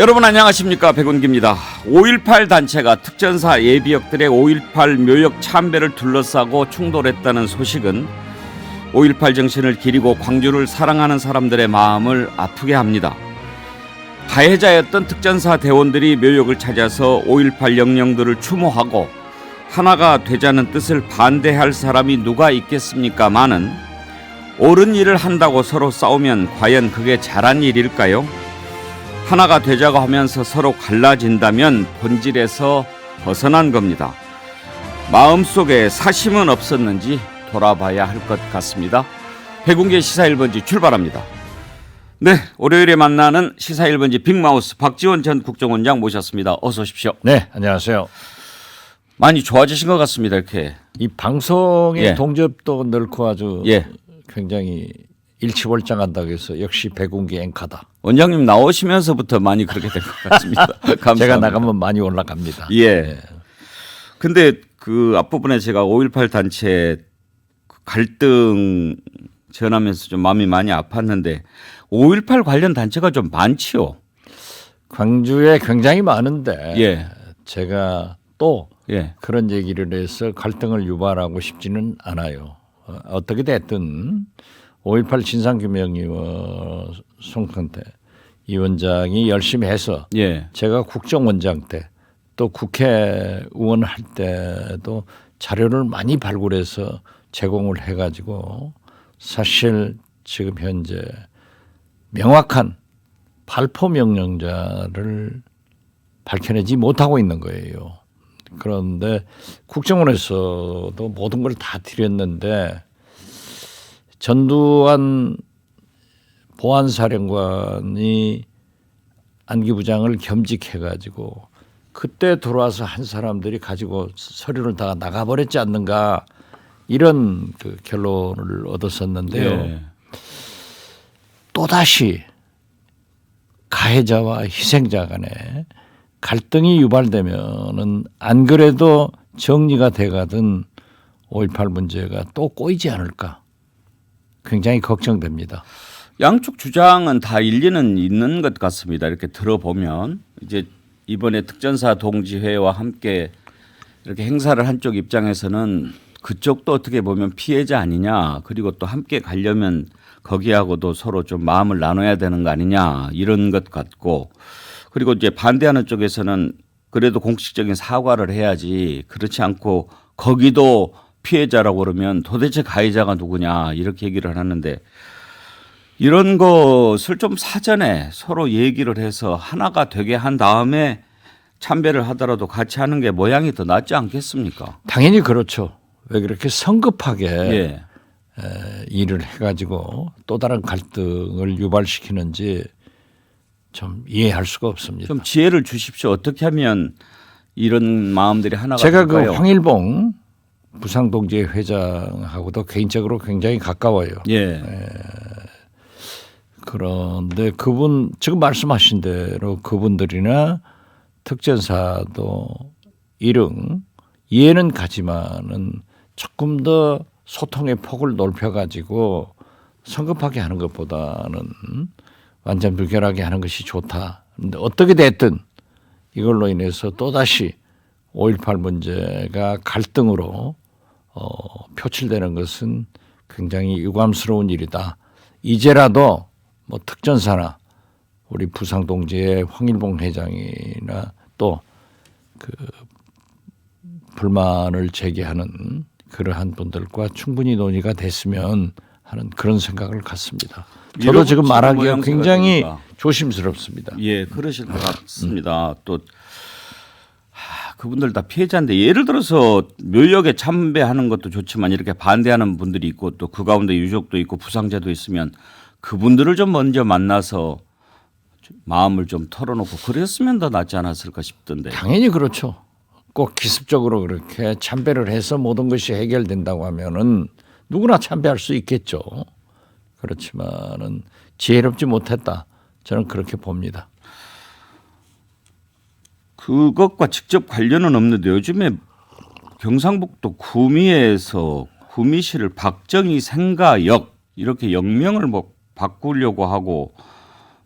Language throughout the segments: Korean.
여러분 안녕하십니까 백운기입니다. 5.18 단체가 특전사 예비역들의 5.18 묘역 참배를 둘러싸고 충돌했다는 소식은 5.18 정신을 기리고 광주를 사랑하는 사람들의 마음을 아프게 합니다. 가해자였던 특전사 대원들이 묘역을 찾아서 5.18 영령들을 추모하고 하나가 되자는 뜻을 반대할 사람이 누가 있겠습니까마는 옳은 일을 한다고 서로 싸우면 과연 그게 잘한 일일까요? 하나가 되자고 하면서 서로 갈라진다면 본질에서 벗어난 겁니다. 마음속에 사심은 없었는지 돌아봐야 할 것 같습니다. 백운계 시사 1번지 출발합니다. 네, 월요일에 만나는 시사 1번지 빅마우스 박지원 전 국정원장 모셨습니다. 어서 오십시오. 네, 안녕하세요. 많이 좋아지신 것 같습니다. 이렇게. 이 방송의 예. 동접도 넓고 아주 예. 굉장히 일치월장한다고 해서 역시 백운기 앵카다. 원장님 나오시면서부터 많이 그렇게 된 것 같습니다. 감사합니다. 제가 나가면 많이 올라갑니다. 예. 근데 그 앞부분에 제가 5.18 단체 그 갈등 전하면서 좀 마음이 많이 아팠는데 5.18 관련 단체가 좀 많지요. 광주에 굉장히 많은데 예. 제가 또 예. 그런 얘기를 해서 갈등을 유발하고 싶지는 않아요. 어, 어떻게 됐든 5.18 진상규명위원 송건태 위원장이 열심히 해서 예. 제가 국정원장 때 또 국회의원 할 때도 자료를 많이 발굴해서 제공을 해가지고 사실 지금 현재 명확한 발포 명령자를 밝혀내지 못하고 있는 거예요. 그런데 국정원에서도 모든 걸 다 드렸는데 전두환 보안사령관이 안기 부장을 겸직해가지고 그때 들어와서 한 사람들이 가지고 서류를 다 나가버렸지 않는가 이런 그 결론을 얻었었는데요. 예. 또 다시 가해자와 희생자 간에 갈등이 유발되면은 안 그래도 정리가 돼가던 5.18 문제가 또 꼬이지 않을까 굉장히 걱정됩니다. 양쪽 주장은 다 일리는 있는 것 같습니다. 이렇게 들어보면 이제 이번에 특전사 동지회와 함께 이렇게 행사를 한 쪽 입장에서는 그쪽도 어떻게 보면 피해자 아니냐 그리고 또 함께 가려면 거기하고도 서로 좀 마음을 나눠야 되는 거 아니냐 이런 것 같고 그리고 이제 반대하는 쪽에서는 그래도 공식적인 사과를 해야지 그렇지 않고 거기도 피해자라고 그러면 도대체 가해자가 누구냐 이렇게 얘기를 하는데 이런 것을 좀 사전에 서로 얘기를 해서 하나가 되게 한 다음에 참배를 하더라도 같이 하는 게 모양이 더 낫지 않겠습니까? 당연히 그렇죠. 왜 그렇게 성급하게 예. 에, 일을 해가지고 또 다른 갈등을 유발시키는지 좀 이해할 수가 없습니다. 좀 지혜를 주십시오. 어떻게 하면 이런 마음들이 하나가 제가 그 될까요? 황일봉 부상동지회 회장하고도 개인적으로 굉장히 가까워요. 예. 그런데 그분 지금 말씀하신 대로 그분들이나 특전사도 일응 이해는 가지만은 조금 더 소통의 폭을 넓혀 가지고 성급하게 하는 것보다는 완전 불결하게 하는 것이 좋다. 근데 어떻게 됐든 이걸로 인해서 또 다시 5.18 문제가 갈등으로 어, 표출되는 것은 굉장히 유감스러운 일이다. 이제라도 뭐 특전사나 우리 부상 동지의 황일봉 회장이나 또 그 불만을 제기하는 그러한 분들과 충분히 논의가 됐으면 하는 그런 생각을 갖습니다. 저도 지금 말하기가 굉장히 되니까. 조심스럽습니다. 예, 그러실 것 같습니다. 또 하, 그분들 다 피해자인데 예를 들어서 묘역에 참배하는 것도 좋지만 이렇게 반대하는 분들이 있고 또 그 가운데 유족도 있고 부상자도 있으면 그분들을 좀 먼저 만나서 좀 마음을 좀 털어놓고 그랬으면 더 낫지 않았을까 싶던데. 당연히 그렇죠. 꼭 기습적으로 그렇게 참배를 해서 모든 것이 해결된다고 하면은 누구나 참배할 수 있겠죠. 그렇지만은 지혜롭지 못했다. 저는 그렇게 봅니다. 그것과 직접 관련은 없는데 요즘에 경상북도 구미에서 구미시를 박정희 생가역 이렇게 역명을 뭐 바꾸려고 하고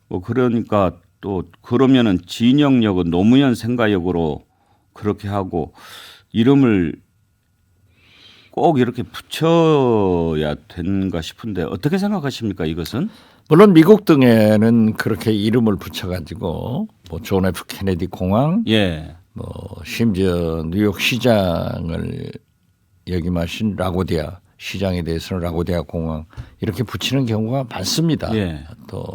뭐 그러니까 또 그러면은 진영역은 노무현 생가역으로 그렇게 하고 이름을 꼭 이렇게 붙여야 되는가 싶은데 어떻게 생각하십니까 이것은? 물론 미국 등에는 그렇게 이름을 붙여가지고 뭐존 F 케네디 공항, 예. 뭐 심지어 뉴욕 시장을 역임하신 라고디아 시장에 대해서는 라고디아 공항 이렇게 붙이는 경우가 많습니다. 예. 또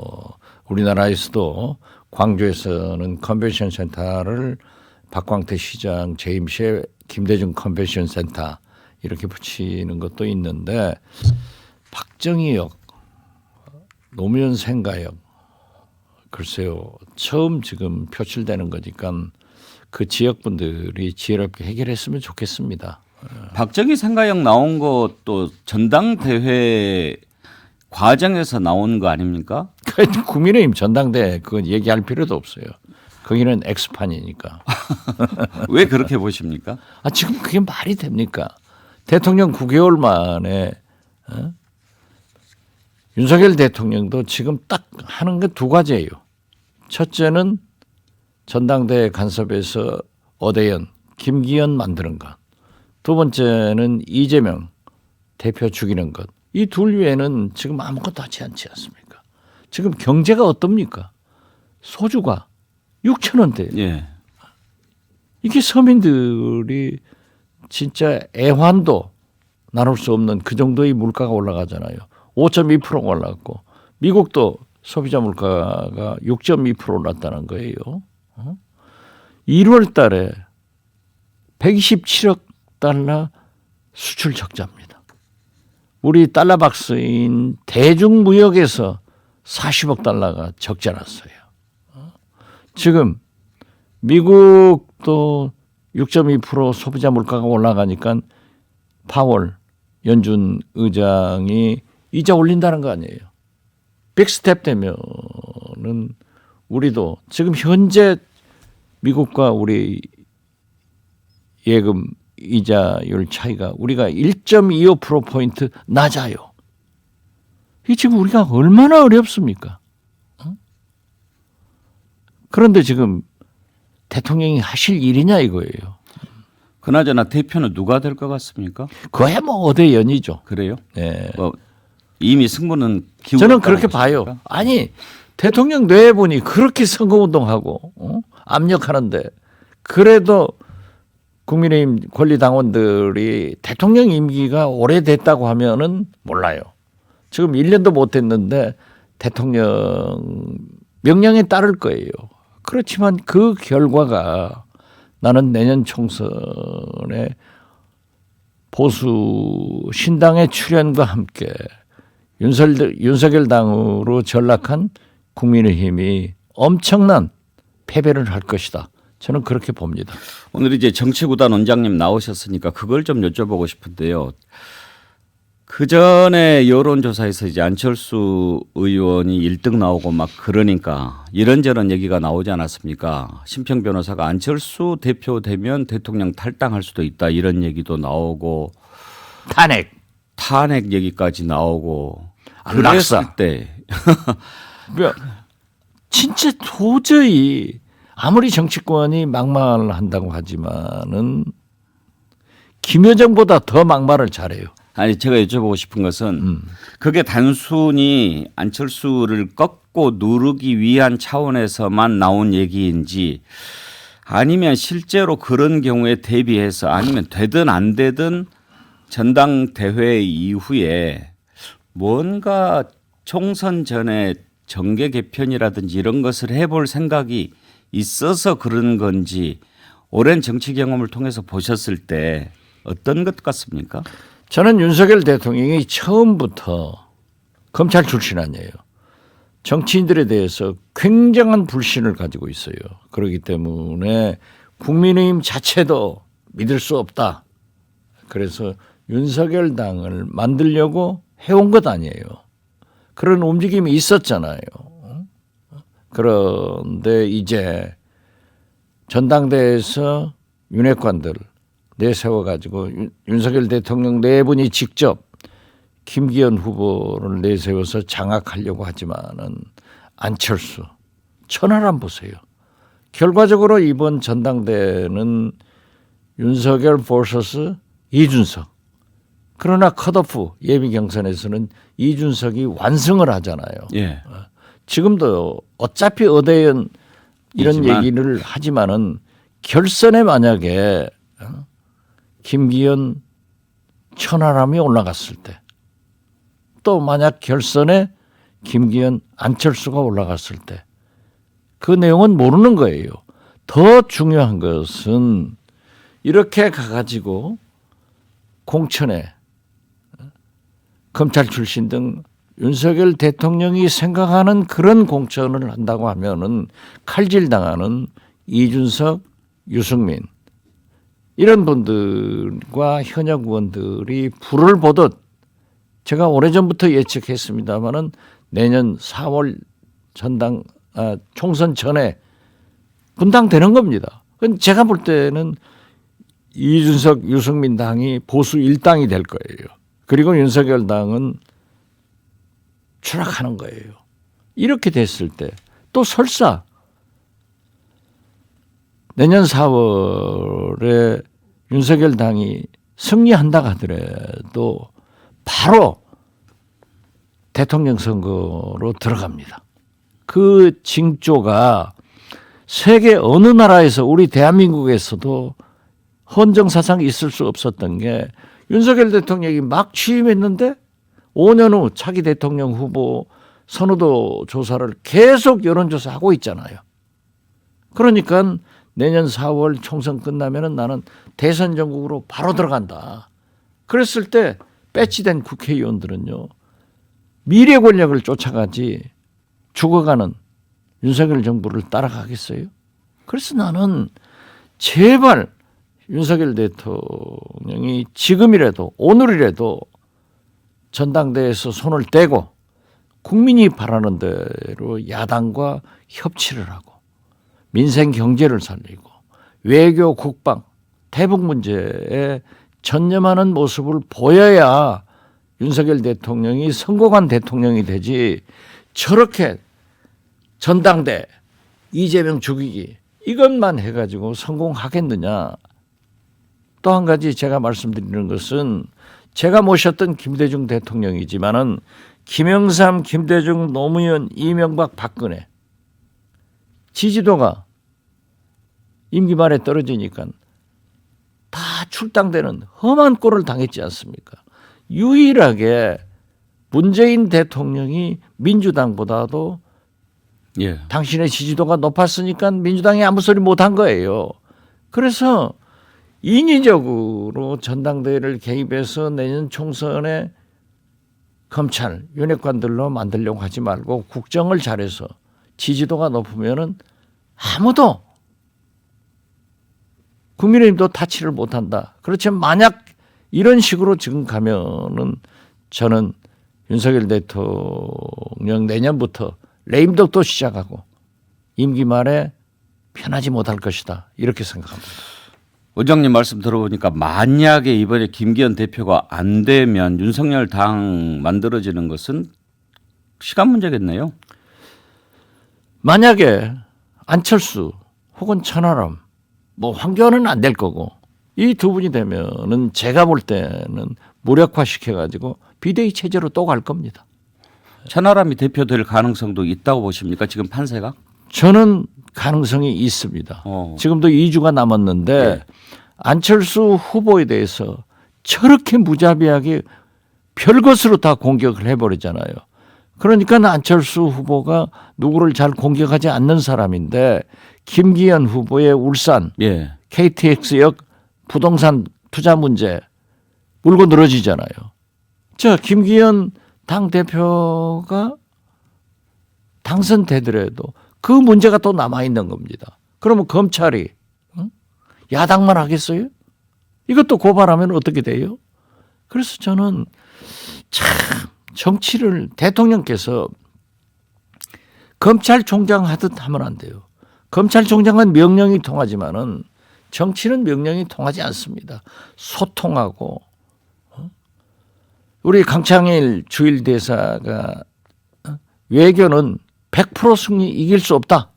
우리나라에서도 광주에서는 컨벤션 센터를 박광태 시장 재임 시에 김대중 컨벤션 센터 이렇게 붙이는 것도 있는데 박정희역, 노무현 생가역 글쎄요 처음 지금 표출되는 거니까 그 지역 분들이 지혜롭게 해결했으면 좋겠습니다. 박정희 생가역 나온 것도 전당대회 과정에서 나온 거 아닙니까? 국민의힘 전당대 그건 얘기할 필요도 없어요. 거기는 엑스판이니까. 왜 그렇게 보십니까? 아 지금 그게 말이 됩니까? 대통령 9개월 만에 어? 윤석열 대통령도 지금 딱 하는 게 두 가지예요. 첫째는 전당대회 간섭에서 어대연, 김기현 만드는 것. 두 번째는 이재명 대표 죽이는 것. 이 둘 외에는 지금 아무것도 하지 않지 않습니까? 지금 경제가 어떻습니까? 소주가 6천 원대. 예. 이게 서민들이 진짜 애환도 나눌 수 없는 그 정도의 물가가 올라가잖아요. 5.2%가 올랐고 미국도 소비자 물가가 6.2% 올랐다는 거예요. 어? 1월 달에 127억 달러 수출 적자입니다. 우리 달러 박스인 대중무역에서 40억 달러가 적자 났어요. 어? 지금 미국도 6.2% 소비자 물가가 올라가니까 파월 연준 의장이 이자 올린다는 거 아니에요. 빅스텝 되면은 우리도 지금 현재 미국과 우리 예금 이자율 차이가 우리가 1.25% 포인트 낮아요. 이 지금 우리가 얼마나 어렵습니까? 어? 그런데 지금 대통령이 하실 일이냐 이거예요. 그나저나 대표는 누가 될 것 같습니까? 그야 뭐 어대 연이죠. 그래요? 예. 뭐 이미 승부는 저는 그렇게 봐요. 아니 대통령 내분이 그렇게 선거운동하고 어? 압력하는데 그래도 국민의힘 권리당원들이 대통령 임기가 오래됐다고 하면은 몰라요. 지금 1년도 못 됐는데 대통령 명령에 따를 거예요. 그렇지만 그 결과가 나는 내년 총선에 보수 신당의 출연과 함께 윤석열, 윤석열 당으로 전락한 국민의힘이 엄청난 패배를 할 것이다. 저는 그렇게 봅니다. 오늘 이제 정치구단 원장님 나오셨으니까 그걸 좀 여쭤보고 싶은데요. 그 전에 여론조사에서 이제 안철수 의원이 1등 나오고 막 그러니까 이런저런 얘기가 나오지 않았습니까? 심평 변호사가 안철수 대표 되면 대통령 탈당할 수도 있다 이런 얘기도 나오고 탄핵. 탄핵 얘기까지 나오고. 그랬을 때 뭐, 진짜 도저히 아무리 정치권이 막말을 한다고 하지만은 김여정보다 더 막말을 잘해요. 아니 제가 여쭤보고 싶은 것은 그게 단순히 안철수를 꺾고 누르기 위한 차원에서만 나온 얘기인지 아니면 실제로 그런 경우에 대비해서 아니면 되든 안 되든 전당대회 이후에 뭔가 총선 전에 정계 개편이라든지 이런 것을 해볼 생각이 있어서 그런 건지 오랜 정치 경험을 통해서 보셨을 때 어떤 것 같습니까? 저는 윤석열 대통령이 처음부터 검찰 출신 아니에요. 정치인들에 대해서 굉장한 불신을 가지고 있어요. 그렇기 때문에 국민의힘 자체도 믿을 수 없다. 그래서 윤석열 당을 만들려고 해온 것 아니에요. 그런 움직임이 있었잖아요. 그런데 이제 전당대회에서 윤핵관들 내세워 가지고 윤석열 대통령 네 분이 직접 김기현 후보를 내세워서 장악하려고 하지만은 안철수 천하람 보세요. 결과적으로 이번 전당대회는 윤석열 vs 이준석. 그러나 컷오프 예비 경선에서는 이준석이 완승을 하잖아요. 예. 지금도 어차피 어대연 이런 이지만. 얘기를 하지만은 결선에 만약에 어? 김기현 천하람이 올라갔을 때 또 만약 결선에 김기현 안철수가 올라갔을 때 그 내용은 모르는 거예요. 더 중요한 것은 이렇게 가가지고 공천에 어? 검찰 출신 등 윤석열 대통령이 생각하는 그런 공천을 한다고 하면은 칼질 당하는 이준석, 유승민 이런 분들과 현역 의원들이 불을 보듯 제가 오래전부터 예측했습니다마는 내년 4월 전당 아, 총선 전에 분당되는 겁니다. 제가 볼 때는 이준석, 유승민 당이 보수 1당이 될 거예요. 그리고 윤석열 당은 추락하는 거예요. 이렇게 됐을 때 또 설사 내년 4월에 윤석열 당이 승리한다 하더라도 바로 대통령 선거로 들어갑니다. 그 징조가 세계 어느 나라에서 우리 대한민국에서도 헌정사상 있을 수 없었던 게 윤석열 대통령이 막 취임했는데 5년 후 차기 대통령 후보 선호도 조사를 계속 여론조사하고 있잖아요. 그러니까 내년 4월 총선 끝나면은 나는 대선 전국으로 바로 들어간다. 그랬을 때 배치된 국회의원들은요. 미래 권력을 쫓아가지 죽어가는 윤석열 정부를 따라가겠어요? 그래서 나는 제발 윤석열 대통령이 지금이라도 오늘이라도 전당대회에서 손을 떼고 국민이 바라는 대로 야당과 협치를 하고 민생 경제를 살리고 외교 국방 대북 문제에 전념하는 모습을 보여야 윤석열 대통령이 성공한 대통령이 되지 저렇게 전당대 이재명 죽이기 이것만 해가지고 성공하겠느냐 또 한 가지 제가 말씀드리는 것은 제가 모셨던 김대중 대통령이지만은 김영삼, 김대중, 노무현, 이명박, 박근혜 지지도가 임기 말에 떨어지니까 다 출당되는 험한 꼴을 당했지 않습니까? 유일하게 문재인 대통령이 민주당보다도 예. 당신의 지지도가 높았으니까 민주당이 아무 소리 못한 거예요. 그래서 인위적으로 전당대회를 개입해서 내년 총선에 검찰, 윤핵관들로 만들려고 하지 말고 국정을 잘해서 지지도가 높으면은 아무도 국민의힘도 타치를 못한다. 그렇지만 만약 이런 식으로 지금 가면은 저는 윤석열 대통령 내년부터 레임덕도 시작하고 임기 말에 편하지 못할 것이다. 이렇게 생각합니다. 의장님 말씀 들어보니까 만약에 이번에 김기현 대표가 안 되면 윤석열 당 만들어지는 것은 시간 문제겠네요. 만약에 안철수 혹은 천하람 뭐 황교안은 안 될 거고 이 두 분이 되면은 제가 볼 때는 무력화 시켜가지고 비대위 체제로 또 갈 겁니다. 천하람이 대표될 가능성도 있다고 보십니까? 지금 판세가? 저는 가능성이 있습니다. 어. 지금도 2주가 남았는데 네. 안철수 후보에 대해서 저렇게 무자비하게 별것으로 다 공격을 해버리잖아요. 그러니까 안철수 후보가 누구를 잘 공격하지 않는 사람인데 김기현 후보의 울산 예. KTX역 부동산 투자 문제 물고 늘어지잖아요. 자, 김기현 당 대표가 당선되더라도 그 문제가 또 남아 있는 겁니다. 그러면 검찰이 응? 야당만 하겠어요? 이것도 고발하면 어떻게 돼요? 그래서 저는 참 정치를 대통령께서 검찰총장 하듯 하면 안 돼요. 검찰총장은 명령이 통하지만은 정치는 명령이 통하지 않습니다. 소통하고 어? 우리 강창일 주일 대사가 어? 외교는 100% 승리 이길 수 없다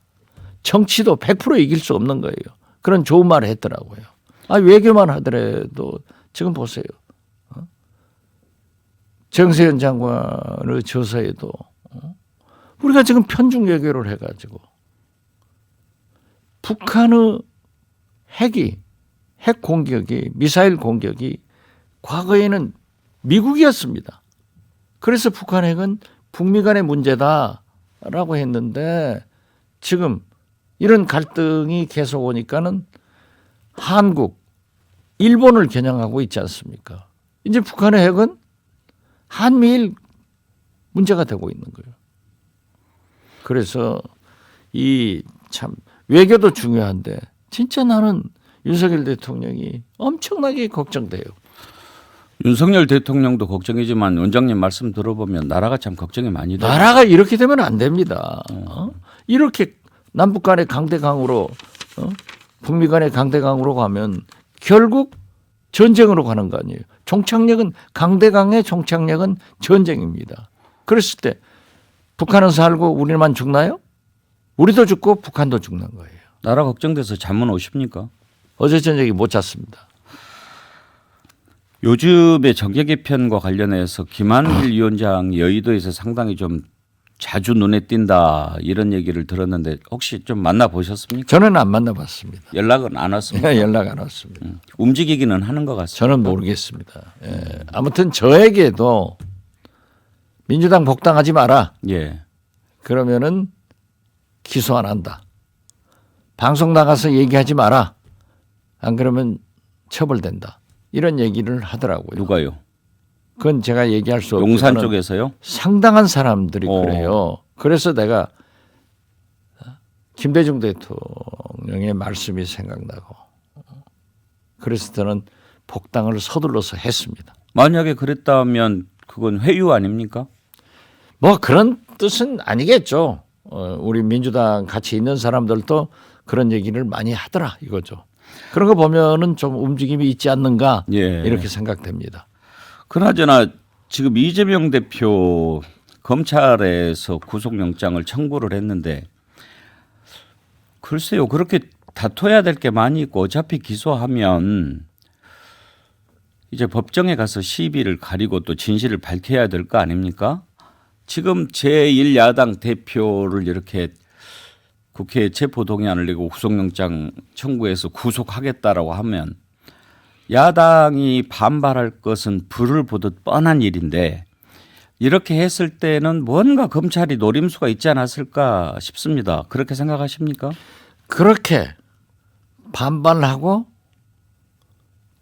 정치도 100% 이길 수 없는 거예요. 그런 좋은 말을 했더라고요. 아, 외교만 하더라도 지금 보세요. 어? 정세현 장관의 저서에도 어? 우리가 지금 편중 외교를 해가지고 북한의 핵이 핵 공격이 미사일 공격이 과거에는 미국이었습니다. 그래서 북한 핵은 북미 간의 문제다라고 했는데 지금 이런 갈등이 계속 오니까는 한국, 일본을 겨냥하고 있지 않습니까? 이제 북한의 핵은 한미일 문제가 되고 있는 거예요. 그래서 이 참 외교도 중요한데 진짜 나는 윤석열 대통령이 엄청나게 걱정돼요. 윤석열 대통령도 걱정이지만 원장님 말씀 들어보면 나라가 참 걱정이 많이 돼요. 나라가 이렇게 되면 안 됩니다. 어? 이렇게 남북 간의 강대강으로 어? 북미 간의 강대강으로 가면 결국 전쟁으로 가는 거 아니에요. 종착역은 강대강의 종착역은 전쟁입니다. 그랬을 때 북한은 살고 우리만 죽나요? 우리도 죽고 북한도 죽는 거예요. 나라 걱정돼서 잠은 오십니까? 어제 저녁에 못 잤습니다. 요즘에 정계 개편과 관련해서 김한길 위원장 여의도에서 상당히 좀 자주 눈에 띈다 이런 얘기를 들었는데 혹시 좀 만나 보셨습니까? 저는 안 만나봤습니다. 연락은 안 왔습니다. 연락 안 왔습니다. 음, 움직이기는 하는 것 같습니다. 저는 모르겠습니다. 예. 아무튼 저에게도 민주당 복당하지 마라. 예. 그러면은 기소 안 한다. 방송 나가서 얘기하지 마라. 안 그러면 처벌된다. 이런 얘기를 하더라고요. 누가요? 그건 제가 얘기할 수 없고 용산 쪽에서요? 상당한 사람들이 어. 그래요. 그래서 내가 김대중 대통령의 말씀이 생각나고 그래서 저는 복당을 서둘러서 했습니다. 만약에 그랬다면 그건 회유 아닙니까? 뭐 그런 뜻은 아니겠죠. 어, 우리 민주당 같이 있는 사람들도 그런 얘기를 많이 하더라 이거죠. 그런 거 보면은 좀 움직임이 있지 않는가 예. 이렇게 생각됩니다. 그나저나 지금 이재명 대표 검찰에서 구속영장을 청구를 했는데 글쎄요 그렇게 다퉈야 될 게 많이 있고 어차피 기소하면 이제 법정에 가서 시비를 가리고 또 진실을 밝혀야 될 거 아닙니까? 지금 제1야당 대표를 이렇게 국회에 체포동의안을 내고 구속영장 청구해서 구속하겠다라고 하면 야당이 반발할 것은 불을 보듯 뻔한 일인데 이렇게 했을 때는 뭔가 검찰이 노림수가 있지 않았을까 싶습니다. 그렇게 생각하십니까? 그렇게 반발하고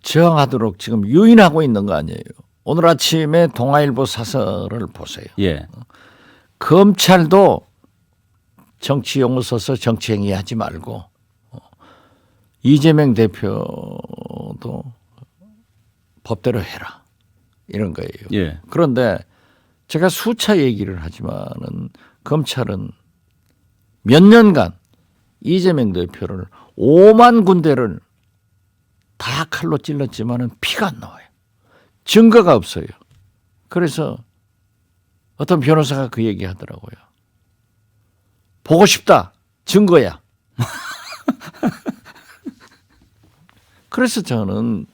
저항하도록 지금 유인하고 있는 거 아니에요. 오늘 아침에 동아일보 사설을 보세요. 예. 검찰도 정치 용어 써서 정치 행위 하지 말고 어, 이재명 대표도 법대로 해라 이런 거예요. 예. 그런데 제가 수차 얘기를 하지만은 검찰은 몇 년간 이재명 대표를 5만 군데를 다 칼로 찔렀지만은 피가 안 나와요. 증거가 없어요. 그래서 어떤 변호사가 그 얘기 하더라고요. 보고 싶다. 증거야. 그래서 저는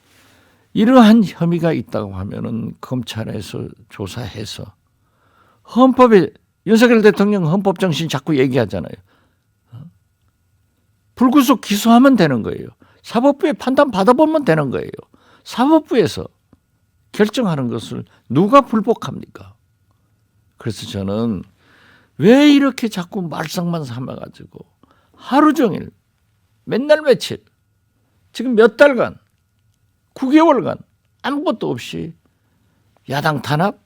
이러한 혐의가 있다고 하면은 검찰에서 조사해서 헌법에 윤석열 대통령 헌법 정신 자꾸 얘기하잖아요. 어? 불구속 기소하면 되는 거예요. 사법부에 판단 받아보면 되는 거예요. 사법부에서 결정하는 것을 누가 불복합니까? 그래서 저는 왜 이렇게 자꾸 말썽만 삼아가지고 하루 종일 맨날 며칠 지금 몇 달간 9개월간 아무것도 없이 야당 탄압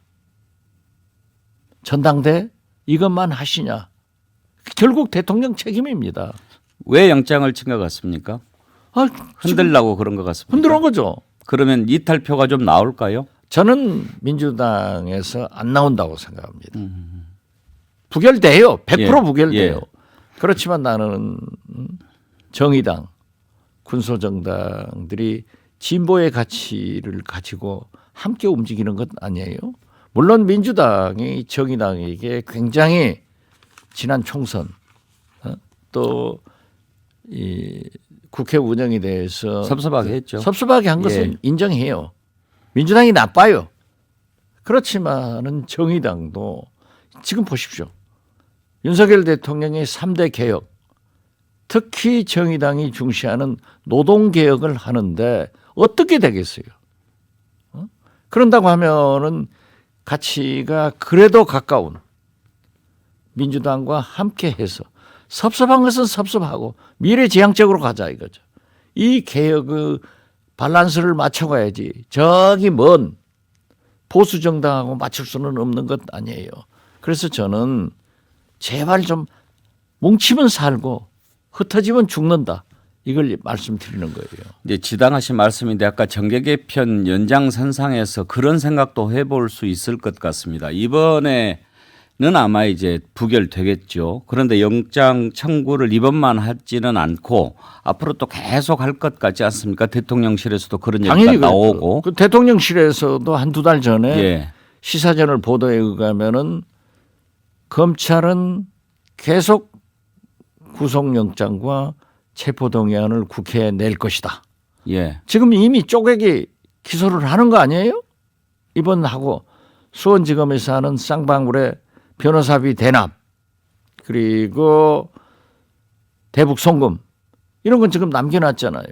전당대 이것만 하시냐 결국 대통령 책임입니다. 왜 영장을 친 것 같습니까? 아, 흔들라고 그런 것 같습니다. 흔들어 거죠. 그러면 이탈표가 좀 나올까요? 저는 민주당에서 안 나온다고 생각합니다. 부결돼요. 100% 예, 부결돼요. 예. 그렇지만 나는 정의당, 군소정당들이 진보의 가치를 가지고 함께 움직이는 것 아니에요. 물론 민주당이 정의당에게 굉장히 지난 총선 어? 또이 국회 운영에 대해서 섭섭하게 했죠. 섭섭하게 한 것은 예. 인정해요. 민주당이 나빠요. 그렇지만은 정의당도 지금 보십시오. 윤석열 대통령의 3대 개혁, 특히 정의당이 중시하는 노동개혁을 하는데 어떻게 되겠어요? 어? 그런다고 하면은 가치가 그래도 가까운 민주당과 함께 해서 섭섭한 것은 섭섭하고 미래지향적으로 가자 이거죠. 이 개혁의 밸런스를 맞춰가야지. 저기 먼 보수 정당하고 맞출 수는 없는 것 아니에요. 그래서 저는 제발 좀 뭉치면 살고 흩어지면 죽는다. 이걸 말씀드리는 거예요. 이제 지당하신 말씀인데 아까 정계 개편 연장선상에서 그런 생각도 해볼 수 있을 것 같습니다. 이번에는 아마 이제 부결되겠죠. 그런데 영장 청구를 이번만 하지는 않고 앞으로 또 계속 할 것 같지 않습니까? 대통령실에서도 그런 얘기가 당연히 나오고. 그 대통령실에서도 한두 달 전에 예. 시사전을 보도에 의하면은 검찰은 계속 구속영장과 체포동의안을 국회에 낼 것이다. 예. 지금 이미 쪼개기 기소를 하는 거 아니에요? 이번 하고 수원지검에서 하는 쌍방울의 변호사비 대납 그리고 대북 송금 이런 건 지금 남겨놨잖아요.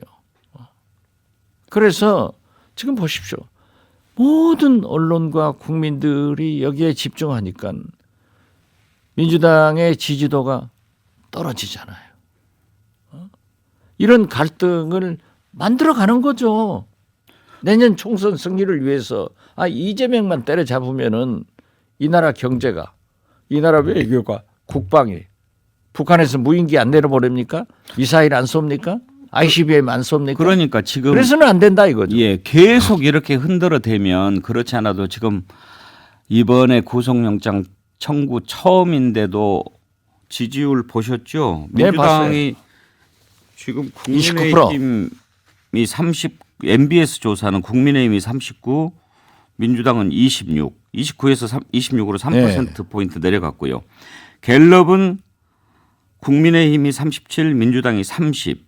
그래서 지금 보십시오. 모든 언론과 국민들이 여기에 집중하니까 민주당의 지지도가 떨어지잖아요. 어? 이런 갈등을 만들어가는 거죠. 내년 총선 승리를 위해서 아 이재명만 때려잡으면은 이 나라 경제가 이 나라 외교가 국방이 북한에서 무인기 안 내려버립니까? 미사일 안 쏩니까? ICBM 안 쏩니까? 그러니까 지금 그래서는 안 된다 이거죠. 예, 계속 이렇게 흔들어 대면 그렇지 않아도 지금 이번에 구속영장 청구 처음인데도 지지율 보셨죠? 네, 민주당이 지금 국민의힘이 30, MBS 조사는 국민의힘이 39, 민주당은 26, 29에서 3, 26으로 3% 포인트 내려갔고요. 갤럽은 국민의힘이 37, 민주당이 30,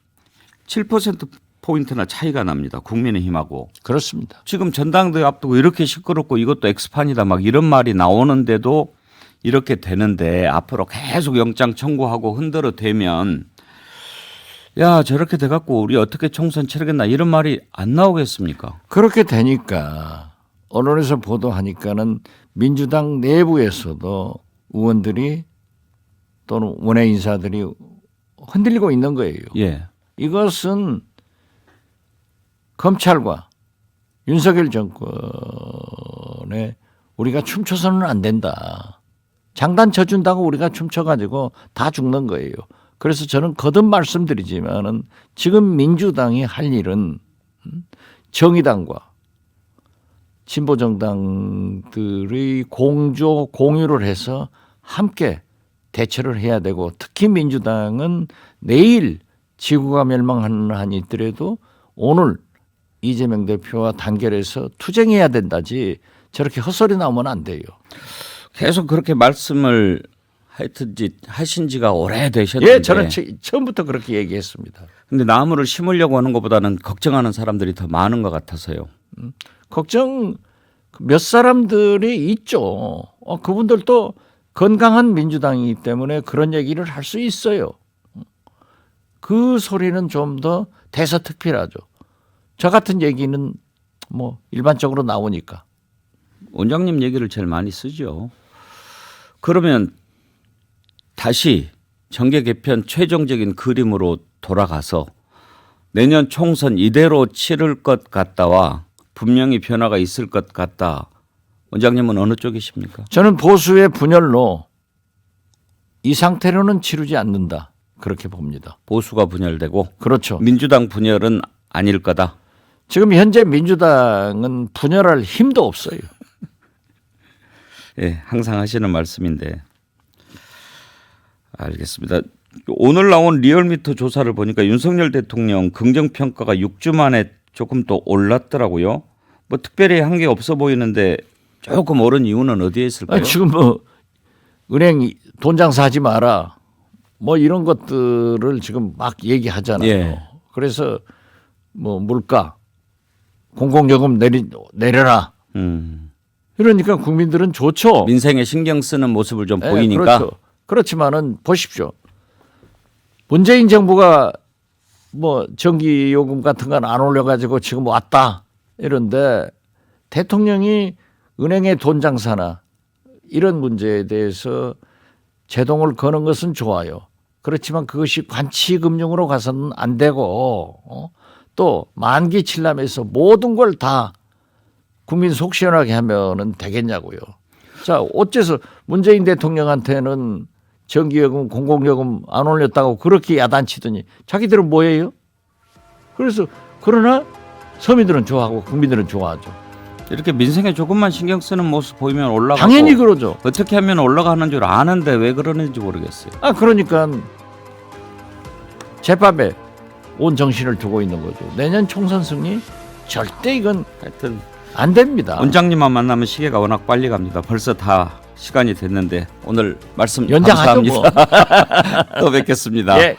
7% 포인트나 차이가 납니다. 국민의힘하고. 그렇습니다. 지금 전당대회 앞두고 이렇게 시끄럽고 이것도 엑스판이다 막 이런 말이 나오는데도 이렇게 되는데 앞으로 계속 영장 청구하고 흔들어 대면 야 저렇게 돼갖고 우리 어떻게 총선 치르겠나 이런 말이 안 나오겠습니까? 그렇게 되니까 언론에서 보도하니까는 민주당 내부에서도 의원들이 또는 원외 인사들이 흔들리고 있는 거예요. 예. 이것은 검찰과 윤석열 정권에 우리가 춤춰서는 안 된다. 장단 쳐준다고 우리가 춤춰가지고 다 죽는 거예요. 그래서 저는 거듭 말씀드리지만은 지금 민주당이 할 일은 음, 정의당과 진보 정당들의 공조 공유를 해서 함께 대처를 해야 되고 특히 민주당은 내일 지구가 멸망하는 한이 있더라도 오늘 이재명 대표와 단결해서 투쟁해야 된다지 저렇게 헛소리 나오면 안 돼요. 계속 그렇게 말씀을 하여튼지 하신 지가 오래되셨는데 예, 저는 처- 처음부터 그렇게 얘기했습니다. 근데 나무를 심으려고 하는 것보다는 걱정하는 사람들이 더 많은 것 같아서요. 걱정 몇 사람들이 있죠. 어, 그분들도 건강한 민주당이기 때문에 그런 얘기를 할 수 있어요. 그 소리는 좀 더 대서특필하죠. 저 같은 얘기는 뭐 일반적으로 나오니까. 원장님 얘기를 제일 많이 쓰죠. 그러면 다시 정계 개편 최종적인 그림으로 돌아가서 내년 총선 이대로 치를 것 같다와 분명히 변화가 있을 것 같다. 원장님은 어느 쪽이십니까? 저는 보수의 분열로 이 상태로는 치르지 않는다. 그렇게 봅니다. 보수가 분열되고 그렇죠. 민주당 분열은 아닐 거다. 지금 현재 민주당은 분열할 힘도 없어요. 예, 항상 하시는 말씀인데. 알겠습니다. 오늘 나온 리얼미터 조사를 보니까 윤석열 대통령 긍정 평가가 6주 만에 조금 더 올랐더라고요. 뭐 특별히 한 게 없어 보이는데 조금 오른 이유는 어디에 있을까요? 아니, 지금 뭐 은행 돈 장 사지 마라. 뭐 이런 것들을 지금 막 얘기하잖아요. 예. 그래서 뭐 물가 공공요금 내리 내려라. 음. 이러니까 국민들은 좋죠. 민생에 신경 쓰는 모습을 좀 예, 보이니까 그렇죠. 그렇지만은 보십시오. 문재인 정부가 뭐 전기 요금 같은 건 안 올려가지고 지금 왔다 이런데 대통령이 은행의 돈 장사나 이런 문제에 대해서 제동을 거는 것은 좋아요. 그렇지만 그것이 관치 금융으로 가서는 안 되고 어? 또 만기 칠람에서 모든 걸 다 국민 속 시원하게 하면은 되겠냐고요. 자, 어째서 문재인 대통령한테는 전기요금, 공공요금 안 올렸다고 그렇게 야단치더니 자기들은 뭐예요? 그래서 그러나 서민들은 좋아하고 국민들은 좋아하죠. 이렇게 민생에 조금만 신경 쓰는 모습 보이면 올라가고 당연히 그러죠. 어떻게 하면 올라가는 줄 아는데 왜 그러는지 모르겠어요. 아 그러니까 제밥에 온 정신을 두고 있는 거죠. 내년 총선 승리 절대 이건 하여튼 안 됩니다. 원장님만 만나면 시계가 워낙 빨리 갑니다. 벌써 다 시간이 됐는데 오늘 말씀 연장하죠 감사합니다. 뭐. 또 뵙겠습니다. 예.